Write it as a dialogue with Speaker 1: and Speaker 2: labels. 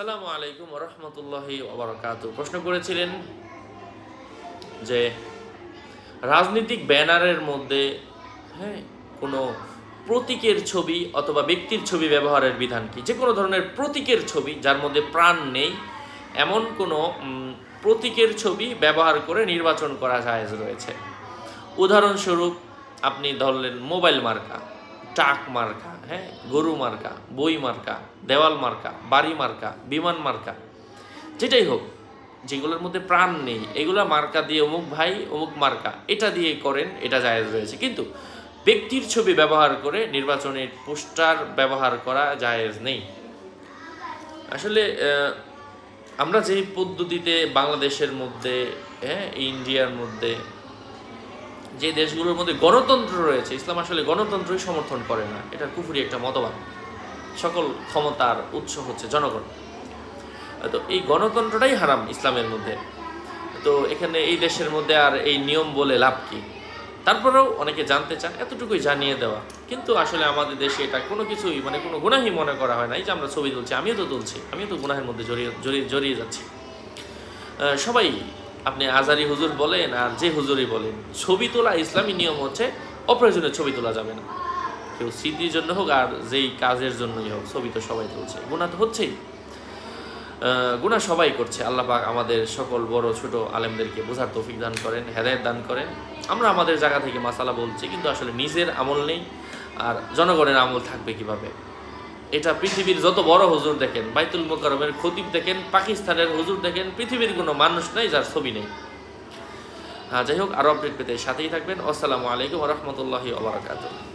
Speaker 1: আসসালামু আলাইকুম রহমতুল্লাহি ওবরাকাতু প্রশ্ন করেছিলেন যে, রাজনৈতিক ব্যানারের মধ্যে হ্যাঁ কোনো প্রতীকের ছবি অথবা ব্যক্তির ছবি ব্যবহারের বিধান কি? যে কোনো ধরনের প্রতীকের ছবি যার মধ্যে প্রাণ নেই, এমন কোনো প্রতীকের ছবি ব্যবহার করে নির্বাচন করা জায়েজ রয়েছে। উদাহরণস্বরূপ আপনি ধরলেন মোবাইল মার্কা। টাক মার্কা হ্যাঁ? গরু মার্কা, বই মার্কা, দেওয়াল মার্কা, বাড়ি মার্কা, বিমান মার্কা, যেটাই হোক, যেগুলোর মধ্যে প্রাণ নেই, এগুলো মার্কা দিয়ে অমুক ভাই, অমুক মার্কা, এটা দিয়ে করেন, এটা জায়েজ রয়েছে কিন্তু ব্যক্তির ছবি ব্যবহার করে নির্বাচনের পোস্টার ব্যবহার করা জায়েজ নেই। আসলে আমরা যেই পদ্ধতিতে বাংলাদেশের মধ্যে হ্যাঁ ইন্ডিয়ার মধ্যে যে দেশগুলোর মধ্যে গণতন্ত্র রয়েছে, ইসলাম আসলে গণতন্ত্রই সমর্থন করে না। এটা কুফুরি একটা মতবাদ। সকল ক্ষমতার উৎস হচ্ছে জনগণ। তো এই গণতন্ত্রটাই হারাম ইসলামের মধ্যে। তো এখানে এই দেশের মধ্যে আর এই নিয়ম বলে লাভ কি? তারপরেও অনেকে জানতে চান, এতটুকুই জানিয়ে দেওয়া। কিন্তু আসলে আমাদের দেশে এটা কোনো কিছুই মানে কোনো গুনাহি মনে করা হয় না এই যে আমরা ছবি তুলছি। আমিও তো তুলছি, আমিও তো গুনাহের মধ্যে জড়িয়ে জড়িয়ে জড়িয়ে যাচ্ছি। সবাই আপনি আজারি হুজুর বলেন আর যে হুজুরই বলেন, ছবি তোলা ইসলামী নিয়ম হচ্ছে অপ্রয়োজনীয় ছবি তোলা যাবে না। কেউ স্মৃতির জন্য হোক আর যেই কাজের জন্যই হোক ছবি তো সবাই তুলছে। গুণা তো হচ্ছেই। গুনাহ সবাই করছে। আল্লাহ পাক আমাদের সকল বড় ছোট আলেমদেরকে বোঝার তৌফিক দান করেন, হেদায়েত দান করেন। আমরা আমাদের জায়গা থেকে মাসালা বলছি, কিন্তু আসলে নিজের আমল নেই আর জনগণের আমল থাকবে কীভাবে? এটা পৃথিবীর যত বড় হুজুর দেখেন, বাইতুল মোকারমের খতিব দেখেন, পাকিস্তানের হুজুর দেখেন, পৃথিবীর কোনো মানুষ নাই যার ছবি নেই। হ্যাঁ যাই হোক, আরও আপডেট পেতে সাথেই থাকবেন। আসসালামু আলাইকুম রহমতুল্লাহি